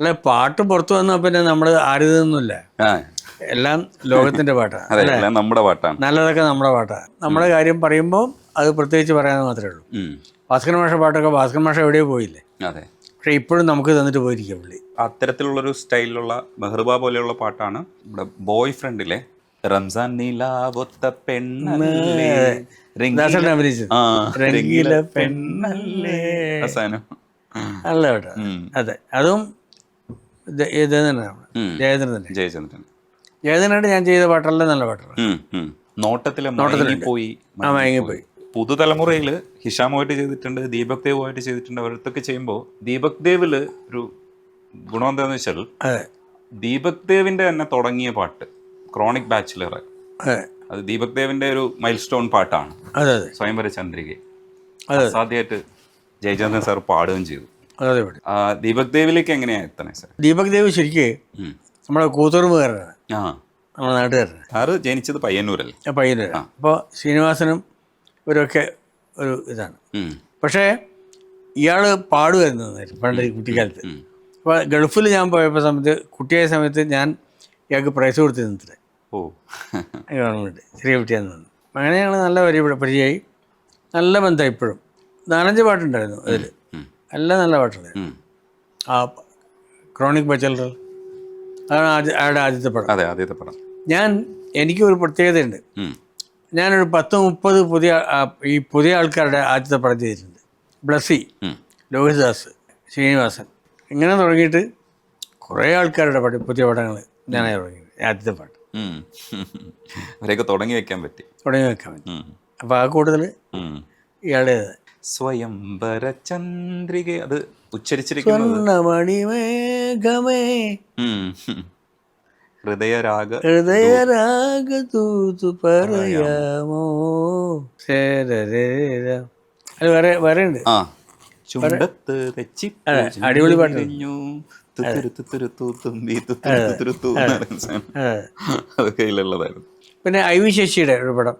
അല്ല പാട്ട് പുറത്തു വന്നാൽ പിന്നെ നമ്മൾ ആരുതൊന്നുമില്ല. എല്ലാം ലോകത്തിന്റെ പാട്ടാണ് നമ്മുടെ പാട്ടാണ്. നല്ലതൊക്കെ നമ്മുടെ പാട്ടാണ് നമ്മുടെ കാര്യം പറയുമ്പോൾ അത് പ്രത്യേകിച്ച് പറയാൻ മാത്രമേ ഉള്ളൂ. ഭാസ്കരൻ ഭാസ്കര മാഷ പാട്ടൊക്കെ ഭാസ്കരൻ മാഷ എവിടെയോ പോയില്ലേ? അതെ. പക്ഷെ ഇപ്പോഴും നമുക്ക് തന്നിട്ട് പോയിരിക്കും പുള്ളി. അത്തരത്തിലുള്ളൊരു സ്റ്റൈലിലുള്ള മെഹ്റുബ പോലെയുള്ള പാട്ടാണ് നമ്മുടെ ബോയ് ഫ്രണ്ടിലെ റംസാൻ നീലാവൊത്ത പെണ്ണല്ലേ? അല്ല അതെ. അതും ജയചന്ദ്രൻ. ജയചന്ദ്രൻ. ജയചന്ദ്രനായിട്ട് ഞാൻ ചെയ്ത പാട്ടല്ല നല്ല പാട്ടാണ്. നോട്ടത്തിലെ മയങ്ങിപ്പോയി ആ മയങ്ങിപ്പോയി. പുതുതലമുറയിൽ ഹിഷാമുമായിട്ട് ചെയ്തിട്ടുണ്ട് ദീപക് ദേവുമായിട്ട് ചെയ്തിട്ടുണ്ട് അവരടുത്തൊക്കെ ചെയ്യുമ്പോൾ ദീപക് ദേവിൽ ഒരു ഗുണം എന്താണെന്ന് വെച്ചാൽ ദീപക് ദേവിന്റെ തന്നെ തുടങ്ങിയ പാട്ട് ക്രോണിക് ബാച്ചിലർ. അതെ. ദീപക് ദേവിന്റെ ഒരു മൈൽ സ്റ്റോൺ പാട്ടാണ് സ്വയംവര ചന്ദ്രിക. അസാധ്യമായിട്ട് ജയചന്ദ്രൻ സാർ പാടുകയും ചെയ്തു. ദീപക് ദേവിലേക്ക് എങ്ങനെയാ എത്തണേ സാർ ദീപക് ദേവ് ശരിക്കും. നമ്മുടെ കൂത്തുറമ്പുകാരനാണ് നമ്മുടെ നാട്ടുകാരനാണ്. സാറ് ജനിച്ചത് പയ്യന്നൂരല്ലേ? പയ്യന്നൂരാണ് അപ്പോൾ ശ്രീനിവാസനും ഇവരൊക്കെ ഒരു ഇതാണ്. പക്ഷേ ഇയാൾ പാടുമായിരുന്നു പണ്ട് കുട്ടിക്കാലത്ത്. അപ്പോൾ ഗൾഫിൽ ഞാൻ പോയപ്പോൾ സമയത്ത് കുട്ടിയായ സമയത്ത് ഞാൻ ഇയാൾക്ക് പ്രൈസ് കൊടുത്ത് നിന്നിട്ട് ഓ ഗവൺമെന്റ് ചെറിയ കുട്ടിയാന്ന് അങ്ങനെയാണ് നല്ല പരിചയമായി. നല്ല ബന്ധം ഇപ്പോഴും. നാലഞ്ച് പാട്ടുണ്ടായിരുന്നു അതിൽ. എല്ലാം നല്ല പാട്ടാണ് ആ ക്രോണിക് ബച്ചലർ. അതാണ് ആദ്യ അയാളുടെ ആദ്യത്തെ പടം. അതെ ആദ്യത്തെ പടം. ഞാൻ എനിക്കൊരു പ്രത്യേകതയുണ്ട്. ഞാനൊരു പത്ത് മുപ്പത് പുതിയ ഈ പുതിയ ആൾക്കാരുടെ ആദ്യത്തെ പടം ചെയ്തിട്ടുണ്ട്. ബ്ലസ്സി. ലോഹിതദാസ് ശ്രീനിവാസൻ. ഇങ്ങനെ തുടങ്ങിയിട്ട് കുറേ ആൾക്കാരുടെ പടം പുതിയ പടങ്ങൾ ഞാനായി തുടങ്ങി ആദ്യത്തെ പാട്ട്. അവരെയൊക്കെ തുടങ്ങി വെക്കാൻ പറ്റി. തുടങ്ങി വെക്കാൻ പറ്റി. അപ്പോൾ ആ കൂടുതൽ ഉം. സ്വയംവര ചന്ദ്രിക അത് ഉച്ചരിച്ചിരിക്കുന്നത്. ഹൃദയരാഗ. ഹൃദയരാഗ തൂതു പറയാമോ? ശരരര. അത് വേറെ വേറെ ഉണ്ട്. ആ. ചുണ്ടത്ത് തെച്ചി അടിപൊളി പാട്ട്. പിന്നെ ഐ വി ശശിയുടെ ഒരു പടം.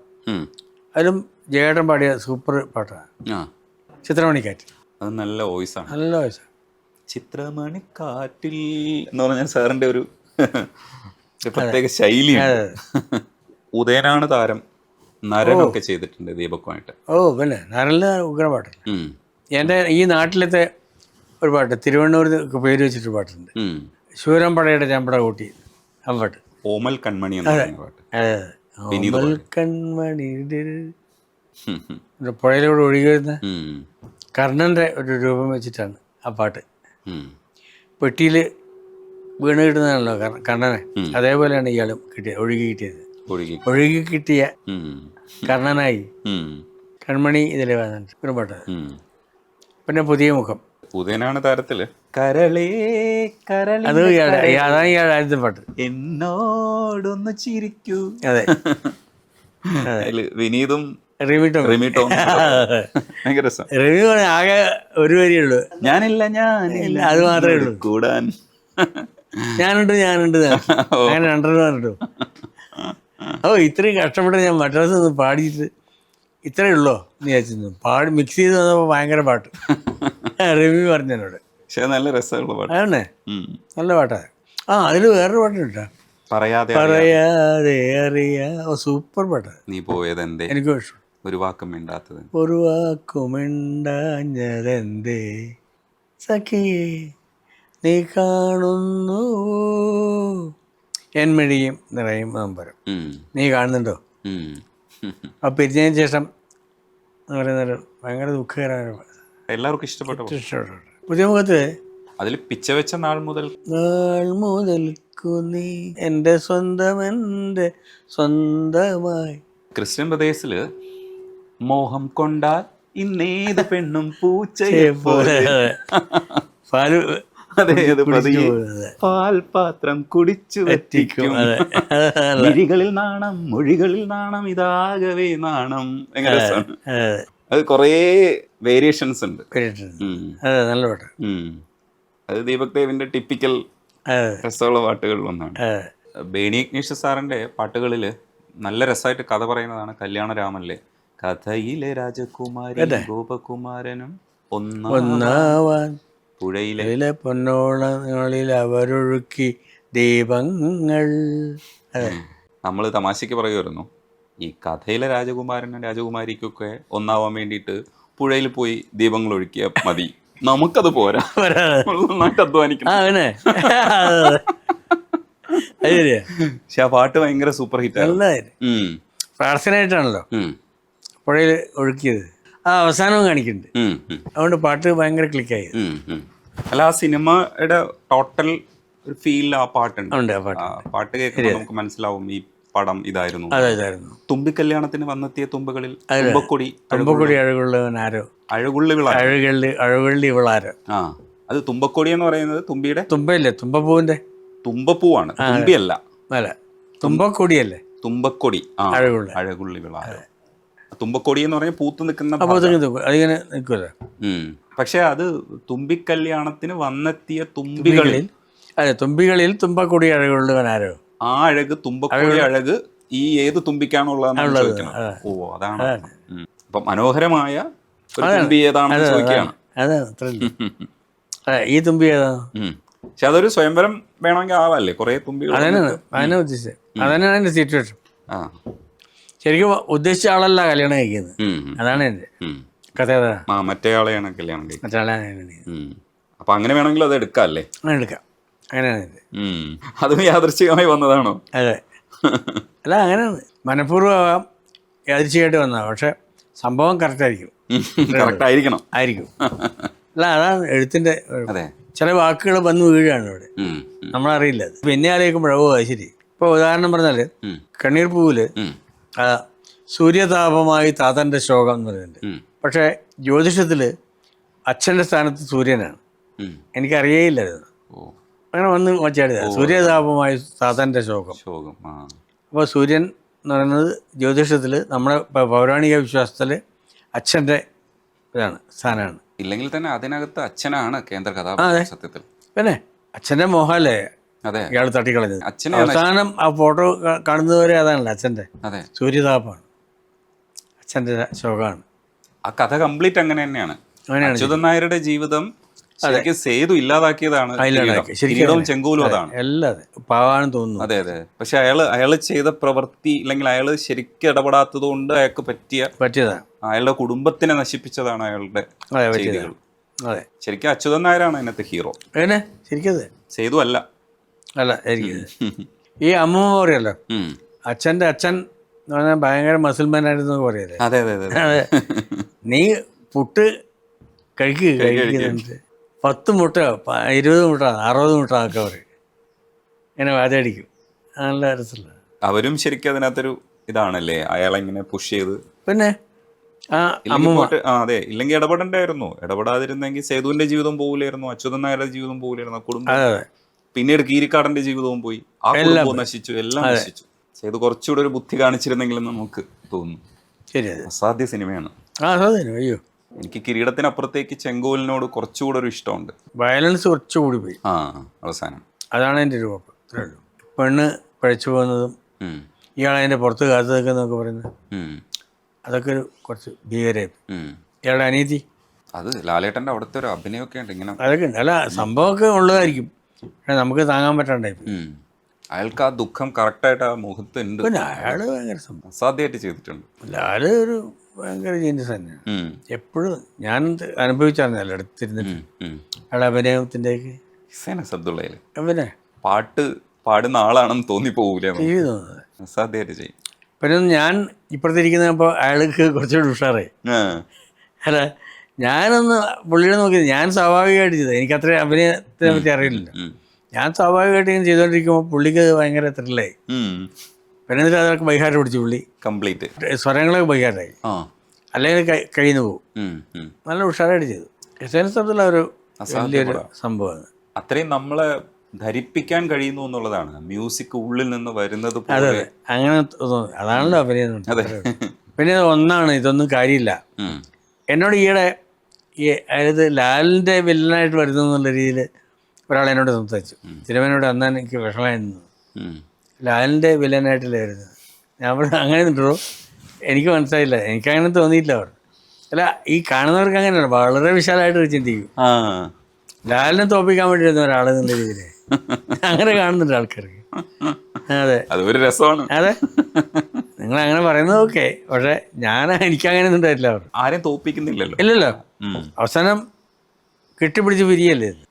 അതിലും ജയേട്ടൻ പാടിയ സൂപ്പർ പാട്ടാണ്. ചിത്രമണിക്കാറ്റ് അത് നല്ല വോയിസ് ആണ്. നല്ല വയസ്സാണ് ചിത്രമണിക്കാറ്റിൽ എന്ന് പറഞ്ഞാൽ സാറിന്റെ ഒരു പ്രത്യേക ശൈലിയാണ് ഉദയനാണ് താരം. നരനൊക്കെ ചെയ്തിട്ടുണ്ട് ദീപക്കുമായിട്ട്. ഓ പിന്നെ നല്ല ഉഗ്രപാട്ട് എന്റെ ഈ നാട്ടിലത്തെ ഒരു പാട്ട് തിരുവണ്ണൂർ പേര് വെച്ചിട്ടൊരു പാട്ടുണ്ട്. ശൂരം പടയുടെ ചമ്പട കൂട്ടി. ആ പാട്ട്. ഓമൽ കൺമണി ഓമൽ കൺമണി പുഴയിലൂടെ ഒഴുകി വരുന്ന. കർണന്റെ ഒരു രൂപം വെച്ചിട്ടാണ് ആ പാട്ട്. പെട്ടിയിൽ വീണ് കിട്ടുന്നതാണല്ലോ കർണനെ. അതേപോലെയാണ് ഇയാളും കിട്ടിയത് ഒഴുകി കിട്ടിയത്. ഒഴുകി കിട്ടിയ. കർണനായി. കൺമണി ഇതിലെ ഒരു പാട്ട്. പിന്നെ പുതിയ മുഖം. പുതിയനാണ് താരത്തിൽ. കരളേ കരളി അത് ഇയാളുടെ അതാണ് ഇയാളുടെ ആദ്യത്തെ പാട്ട്. എന്നോടൊന്ന് ചിരിക്കൂ. അതെ. വിനീതും റിമിട്ടോ. റിമിട്ടോം ഭയങ്കര രസം. റിമി പറഞ്ഞ ആകെ ഒരു വരിയുള്ളൂ ഞാനില്ല ഞാനില്ല. അത് മാത്രമേ ഉള്ളൂ. കൂടാൻ. ഞാനുണ്ട് ഞാനുണ്ട് അങ്ങനെ രണ്ടെണ്ണം പറഞ്ഞിട്ടു. ഓ ഇത്രയും കഷ്ടപ്പെട്ട് ഞാൻ മദ്രാസ് നിന്ന് പാടിയിട്ട് ഇത്രയേ ഉള്ളോ എന്ന് വിചാരിച്ചിരുന്നു. പാടി മിക്സ് ചെയ്ത് വന്നപ്പോൾ ഭയങ്കര പാട്ട്. റിമി പറഞ്ഞതിനോട്. പക്ഷേ നല്ല രസമുള്ള പാട്ട്. അതന്നെ? നല്ല പാട്ടാണ്. ആ അതിൽ വേറൊരു പാട്ടുണ്ട് കേട്ടോ. പറയാതെ പറയാതെ അറിയാ. സൂപ്പർ പാട്ടാണ്. നീ പോയത് എന്തേ എനിക്കും ഇഷ്ടം. ഒരു വാക്കും മിണ്ടാത്തത്. ഒരു വാക്കുമിണ്ടാഞ്ഞതെന്തേ സഖിയേ നീ കാണുന്നു. എന്മിഴിയും നിറയും നമ്പരം. നീ കാണുന്നുണ്ടോ? അപ്പൊ ആ പിരിഞ്ഞതിന് ശേഷം എന്ന് പറയുന്നത് ഭയങ്കര ദുഃഖകരമായ എല്ലാവർക്കും ഇഷ്ടപ്പെട്ട. പുതിയ മുഖത്ത് അതിൽ പിച്ച വെച്ച നാൾ മുതൽ നാൾ മുതൽക്കു നീ എന്റെ സ്വന്തം എന്റെ സ്വന്തമായി ക്രിസ്ത്യൻ പ്രദേശിൽ മോഹം കൊണ്ടാൽ ഇന്നേത് പെണ്ണും പൂച്ചയെ പോലെ. പാൽ അതേത് പതിയെ പാൽ പാത്രം കുടിച്ചു അതല്ല. മിഴികളിൽ നാണം മൊഴികളിൽ നാണം ഇതാകവേ നാണം. അത് കുറേ വേരിയേഷൻസ് ഉണ്ട്. നല്ല പാട്ട്. അത് ദീപക് ദേവിന്റെ ടിപ്പിക്കൽ രസമുള്ള പാട്ടുകളിൽ ഒന്നാണ്. ബേണി ഇഗ്നീഷ്യസ് സാറിന്റെ പാട്ടുകളിൽ നല്ല രസമായിട്ട് കഥ പറയുന്നതാണ് കല്യാണരാമനിലെ കഥയിലെ രാജകുമാരി ഗോപകുമാരനും ഒന്നാം ഒന്നാവാൻ പുഴയിലെ പൊന്നോളങ്ങളിൽ അവരൊഴുക്കി ദീപങ്ങൾ. നമ്മൾ തമാശയ്ക്ക് പറയുമായിരുന്നു ഈ കഥയിലെ രാജകുമാരനും രാജകുമാരിക്കൊക്കെ ഒന്നാവാൻ വേണ്ടിയിട്ട് പുഴയിൽ പോയി ദീപങ്ങൾ ഒഴുക്കിയ മതി. നമുക്കത് പോരാ. നന്നായിട്ട് അധ്വാനിക്കണം. പക്ഷെ ആ പാട്ട് ഭയങ്കര സൂപ്പർ ഹിറ്റ് ആണല്ലോ. പ്രാർത്ഥനയായിട്ടാണല്ലോ. പുഴയിൽ ഒഴുക്കിയത്. ആ അവസാനവും കാണിക്കുന്നുണ്ട്. അതുകൊണ്ട് പാട്ട് ഭയങ്കര ക്ലിക്കായി. അല്ല ആ സിനിമയുടെ ടോട്ടൽ ഒരു ഫീൽ ആ പാട്ടുണ്ട്. ഉണ്ട് ആ പാട്ട് പാട്ട് കേൾക്കുമ്പോൾ നമുക്ക് മനസ്സിലാവും ഈ പടം ഇതായിരുന്നു. അതെ തുമ്പി കല്യാണത്തിന് വന്നെത്തിയ തുമ്പുകളിൽ തുമ്പക്കൊടി തുമ്പക്കൊടി അഴകുള്ളവൻ ആരോ? അഴകുള്ളികളാണ് അഴകള്ളി അഴകള്ളി ഇവളാരോ ആ അത് തുമ്പക്കൊടി എന്ന് പറയുന്നത് തുമ്പിയുടെ തുമ്പയില്ലേ? തുമ്പപ്പൂവിന്റെ തുമ്പപ്പൂവാണ്. തുമ്പിയല്ല. അല്ല തുമ്പക്കൊടിയല്ലേ? തുമ്പക്കൊടി. ആ അഴകുള്ളി. അഴകുള്ളികളാണ് തുമ്പക്കൊടി എന്ന് പറഞ്ഞാൽ പൂത്ത് നിൽക്കുന്ന അതിങ്ങനെ നിൽക്കുമല്ലോ. പക്ഷെ അത് തുമ്പിക്കല്യാണത്തിന് വന്നെത്തിയ തുമ്പികളിൽ അതെ തുമ്പികളിൽ തുമ്പക്കൊടി അഴകുള്ളവൻ ആരോ? ആ അഴക് തുമ്പക്കൊടി അഴക് ഈ ഏത് തുമ്പിക്കാണുള്ളത് ഓ അതാണ്. അപ്പൊ മനോഹരമായ തുമ്പി ഏതാണെന്ന് ചോദിക്കുകയാണ്. ഈ തുമ്പി ഏതാണ് ഉം. പക്ഷെ അതൊരു സ്വയംവരം വേണമെങ്കിൽ ആവാല്ലേ കുറെ തുമ്പികൾ അതന്നെയാണ് അതന്നെ ഉദ്ദേശിച്ചത്. അതന്നെ സിറ്റുവേഷൻ ആ. ശരിക്കും ഉദ്ദേശിച്ച ആളല്ല കല്യാണം കഴിക്കുന്നത്. അതാണ് എന്റെ ഉം. കഥ. മറ്റേ ആളെയാണ് കല്യാണം മറ്റാളാണ് അപ്പൊ അങ്ങനെ വേണമെങ്കിൽ അത് എടുക്കാം അല്ലേ? അങ്ങനെ എടുക്കാം. അങ്ങനെയാണ് എന്റെ. അതും യാദൃശ്ചികമായി വന്നതാണോ? അതെ. അല്ല അങ്ങനെയാണ് മനഃപൂർവമാകാം യാദൃശ്ചികമായിട്ട് വന്നതാണ് പക്ഷെ സംഭവം കറക്റ്റ് ആയിരിക്കും. കറക്റ്റ് ആയിരിക്കണം. ആയിരിക്കും. അല്ല അതാണ് എഴുത്തിന്റെ അതെ. ചില വാക്കുകൾ വന്ന് വീഴാണ് ഇവിടെ. നമ്മളറിയില്ല. അത് പിന്നെ ആലോചിക്കുമ്പോഴോ അത് ശരി. ഇപ്പോൾ ഉദാഹരണം പറഞ്ഞാൽ കണ്ണീർ പൂവിൽ ഉം. സൂര്യതാപമായി താതന്റെ ശോകം എന്ന് പറയുന്നുണ്ട്. പക്ഷെ ജ്യോതിഷത്തിൽ അച്ഛന്റെ സ്ഥാനത്ത് സൂര്യനാണ്. എനിക്കറിയേയില്ലായിരുന്നു അങ്ങനെ വന്ന് വച്ചാടിയതാ സൂര്യതാപമായി താതന്റെ ശോകം ശോകം അപ്പോൾ സൂര്യൻ എന്ന് പറയുന്നത് ജ്യോതിഷത്തിൽ നമ്മുടെ പൗരാണിക വിശ്വാസത്തിൽ അച്ഛന്റെ ഇതാണ് സ്ഥാനമാണ്. ഇല്ലെങ്കിൽ തന്നെ അതിനകത്ത് അച്ഛനാണ് കേന്ദ്ര കഥാപാത്രം സത്യത്തിൽ. പിന്നെ അച്ഛന്റെ മോഹമല്ലേ? അതെ ഇയാൾ തട്ടിക്കളഞ്ഞത്. അവസാനം ആ ഫോട്ടോ കാണുന്നതുവരെ അതാണല്ലോ അച്ഛന്റെ? അതെ. സൂര്യതാപമാണ്. അച്ഛന്റെ ശോകമാണ്. ആ കഥ കംപ്ലീറ്റ് അങ്ങനെ തന്നെയാണ്. അച്യുതൻ നായരുടെ ജീവിതം ശരിക്കും സേതു ഇല്ലാതാക്കിയതാണ്. ശരിക്കും ചെങ്കോലും അതാണ്. എല്ലാം പാവാണെന്ന് തോന്നുന്നു. അതെ അതെ. പക്ഷെ അയാൾ അയാൾ ചെയ്ത പ്രവൃത്തി അല്ലെങ്കിൽ അയാൾ ശരിക്കും ഇടപെടാത്തത് കൊണ്ട് അയാൾക്ക് പറ്റിയ പറ്റിയതാണ് അയാളുടെ കുടുംബത്തിനെ നശിപ്പിച്ചതാണ് അയാളുടെ അതെ ശരിക്കും അച്യുതൻ നായരാണ് അതിനകത്ത് ഹീറോ. ശരിക്കും അതെ സേതു അല്ല. അല്ല എനിക്ക് ഈ അമ്മൂമ്മ പറയല്ലോ. അച്ഛന്റെ അച്ഛൻ എന്ന് പറഞ്ഞാൽ ഭയങ്കര മസിൽമാൻ ആയിരുന്നു പറയല്ലേ? അതെ അതെ അതെ നീ പുട്ട് കഴിക്കുക കഴിക്കുന്നുണ്ട് പത്ത് മുട്ട ഇരുപത് മുട്ട അറുപത് മുട്ട ഒക്കെ പറയും. ഇങ്ങനെ വാചടിക്കും നല്ല രസമുള്ള അവരും ശരിക്കും അതിനകത്തൊരു ഇതാണല്ലേ? അയാളെ ഇങ്ങനെ പുഷ് ചെയ്ത്. പിന്നെ അതെ. ഇല്ലെങ്കിൽ ഇടപെടണ്ടായിരുന്നു. ഇടപെടാതിരുന്നെങ്കിൽ സേതുവിന്റെ ജീവിതം പോകില്ലായിരുന്നു അച്യുതൻ നായരുടെ ജീവിതം പോകില്ലായിരുന്നു കുടുംബം. പിന്നീട് കീരിക്കാടന്റെ ജീവിതവും പോയി. ആ കുടുംബവും നശിച്ചു എല്ലാം നശിച്ചു. ചെയ്ത് കുറച്ചുകൂടെ ഒരു ബുദ്ധി കാണിച്ചിരുന്നെങ്കിലും നമുക്ക് തോന്നുന്നു. അസാധ്യ സിനിമയാണ്. ആ അയ്യോ. എനിക്ക് കിരീടത്തിനപ്പുറത്തേക്ക് ചെങ്കോലിനോട് കുറച്ചുകൂടെ ഒരു ഇഷ്ടമുണ്ട്. വയലൻസ് കുറച്ചുകൂടി പോയി. ആ അവസാനം. അതാണ് എന്റെ ഒരു കുഴപ്പം ഇത്രേ ഉള്ളൂ. പെണ്ണ് പഴച്ചു പോകുന്നതും. ഇയാൾ അതിന്റെ പുറത്ത് കാത്തു നിൽക്കുന്നതൊക്കെ പറയുന്നത് അതൊക്കെ ഒരു കുറച്ച് ഭീകരമായി. ഇയാളുടെ അനീതി. അത് ലാലേട്ടന്റെ അവിടുത്തെ ഒരു അഭിനയമൊക്കെ ഉണ്ട്. ഇങ്ങനെ അതൊക്കെ ഉണ്ട്. അല്ല സംഭവമൊക്കെ ഉള്ളതായിരിക്കും. പക്ഷെ നമുക്ക് താങ്ങാൻ പറ്റണ്ടേ. അയാൾക്ക് ആ ദുഃഖം കറക്റ്റായിട്ട് ആ മുഖത്ത് ഉണ്ട് പിന്നെ അയാൾ ഭയങ്കര സംഭവം. അസാധ്യമായിട്ട് ചെയ്തിട്ടുണ്ട്. അയാൾ ഒരു ഭയങ്കര ജീനിയസ് തന്നെയാണ്. എപ്പോഴും ഞാൻ. അയാളുടെ അഭിനയത്തിന്റെയൊക്കെ ഹിസൈൻ അസദുള്ളയിൽ. പിന്നെ പാട്ട് പാടുന്ന ആളാണെന്ന് തോന്നി ടി വി തോന്നുന്നത്. അസാധ്യമായിട്ട് ചെയ്യും. പിന്നെ ഞാൻ ഇപ്പുറത്തിരിക്കുന്നപ്പോൾ അയാൾക്ക് കുറച്ചുകൂടി ഉഷാറായി. അല്ല ഞാനൊന്ന് പുള്ളിയെ നോക്കി ഞാൻ സ്വാഭാവികമായിട്ട് ചെയ്തത്. എനിക്ക് അത്ര അഭിനയത്തിനെ പറ്റി അറിയില്ല. ഞാൻ സ്വാഭാവികമായിട്ട് ഇങ്ങനെ ചെയ്തുകൊണ്ടിരിക്കുമ്പോൾ പുള്ളിക്ക് അത് ഭയങ്കര ത്രില്ലായി. പിന്നെ എന്നിട്ട് അതൊക്കെ ബൈഹാർട്ട് പിടിച്ചു പുള്ളി. കംപ്ലീറ്റ് സ്വരങ്ങളൊക്കെ ബൈഹാർട്ടായി. അല്ലെങ്കിൽ കഴിഞ്ഞു പോകും. നല്ല ഉഷാറായിട്ട് ചെയ്തു. എസ് സ്ഥലത്തുള്ള ഒരു വലിയൊരു. സംഭവമാണ്. അത്രയും നമ്മളെ ധരിപ്പിക്കാൻ കഴിയുന്നു എന്നുള്ളതാണ്. മ്യൂസിക് ഉള്ളിൽ നിന്ന് വരുന്നത് അതെ അങ്ങനെ അതാണല്ലോ അഭിനയം. പിന്നെ ഒന്നാണ് ഇതൊന്നും കാര്യമില്ല. എന്നോട് ഈയിടെ ഈ അതായത് ലാലിന്റെ വില്ലനായിട്ട് വരുന്നു എന്നുള്ള രീതിയിൽ ഒരാൾ എന്നോട് സംസാരിച്ചു. സിനിമനോട് അന്ന് എനിക്ക് വിഷമായിരുന്നു. ലാലിന്റെ വില്ലനായിട്ടല്ലേ വരുന്നത്. ഞാൻ അവിടെ അങ്ങനെ നിട്ടോ എനിക്ക് മനസ്സിലായില്ല. എനിക്കങ്ങനെ തോന്നിയില്ല അവർ അല്ല ഈ കാണുന്നവർക്ക് അങ്ങനെയാണ് വളരെ വിശാലമായിട്ട് ചിന്തിക്കും. ലാലിനെ തോപ്പിക്കാൻ വേണ്ടി വരുന്ന ഒരാൾ എന്നുള്ള രീതിയിൽ അങ്ങനെ കാണുന്നുണ്ട് ആൾക്കാർക്ക്. അതെ. അതൊരു ഒരു രസമാണ്. അതെ. നിങ്ങൾ അങ്ങനെ പറയുന്നത് ഓക്കെ. പക്ഷെ ഞാൻ എനിക്ക് അങ്ങനെ ഒന്നും ഉണ്ടായിട്ടില്ല അവർ ആരെയും തോപ്പിക്കുന്നില്ലല്ലോ. ഇല്ലല്ലോ. അവസാനം കെട്ടിപ്പിടിച്ച് പിരിയല്ലേ ഇത്.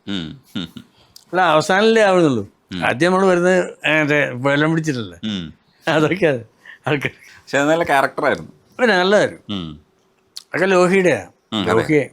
അല്ല അവസാനല്ലേ ആവുന്നുള്ളൂ. ആദ്യം നമ്മൾ വരുന്നത് മറ്റേ വെള്ളം പിടിച്ചിട്ടല്ലേ. അതൊക്കെ ആൾക്കാർ പക്ഷെ നല്ല ക്യാരക്ടറായിരുന്നു പിന്നെ നല്ലതായിരുന്നു. അതൊക്കെ ലോഹിയുടെയാണ് ലോഹിയെ.